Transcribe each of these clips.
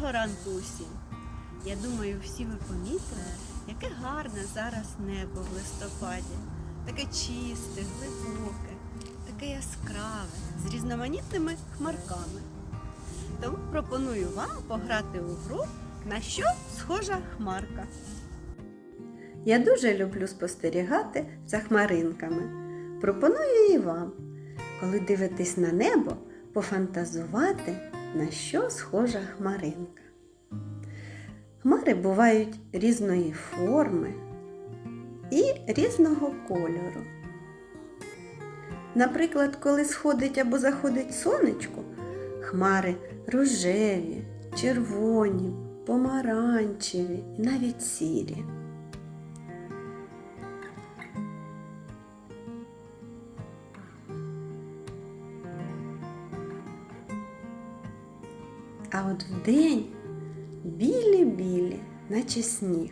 Доброго ранку усім! Я думаю, всі ви помітили, яке гарне зараз небо в листопаді. Таке чисте, глибоке, таке яскраве, з різноманітними хмарками. Тому пропоную вам пограти у гру, на що схожа хмарка. Я дуже люблю спостерігати за хмаринками. Пропоную і вам, коли дивитесь на небо, пофантазувати, на що схожа хмаринка. Хмари бувають різної форми і різного кольору. Наприклад, коли сходить або заходить сонечко, хмари рожеві, червоні, помаранчеві і навіть сірі. А от вдень білі-білі, наче сніг.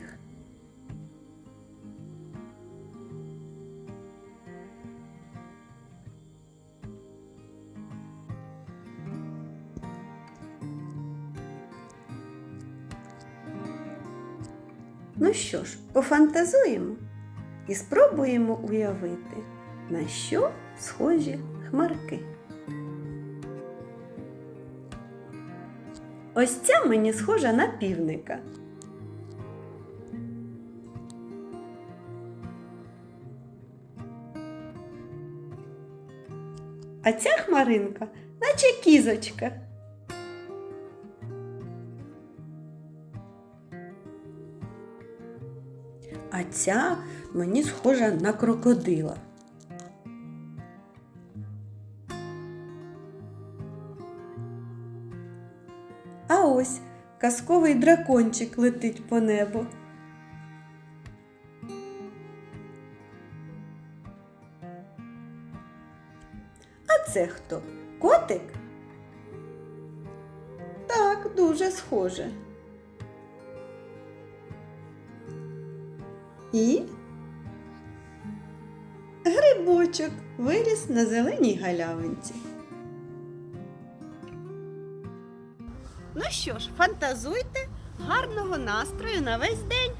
Ну що ж, пофантазуємо і спробуємо уявити, на що схожі хмарки. Ось ця мені схожа на півника. А ця хмаринка, наче кізочка. А ця мені схожа на крокодила. А ось казковий дракончик летить по небу. А це хто? Котик? Так, дуже схоже. І грибочок виріс на зеленій галявинці. Ну що ж, фантазуйте, гарного настрою на весь день.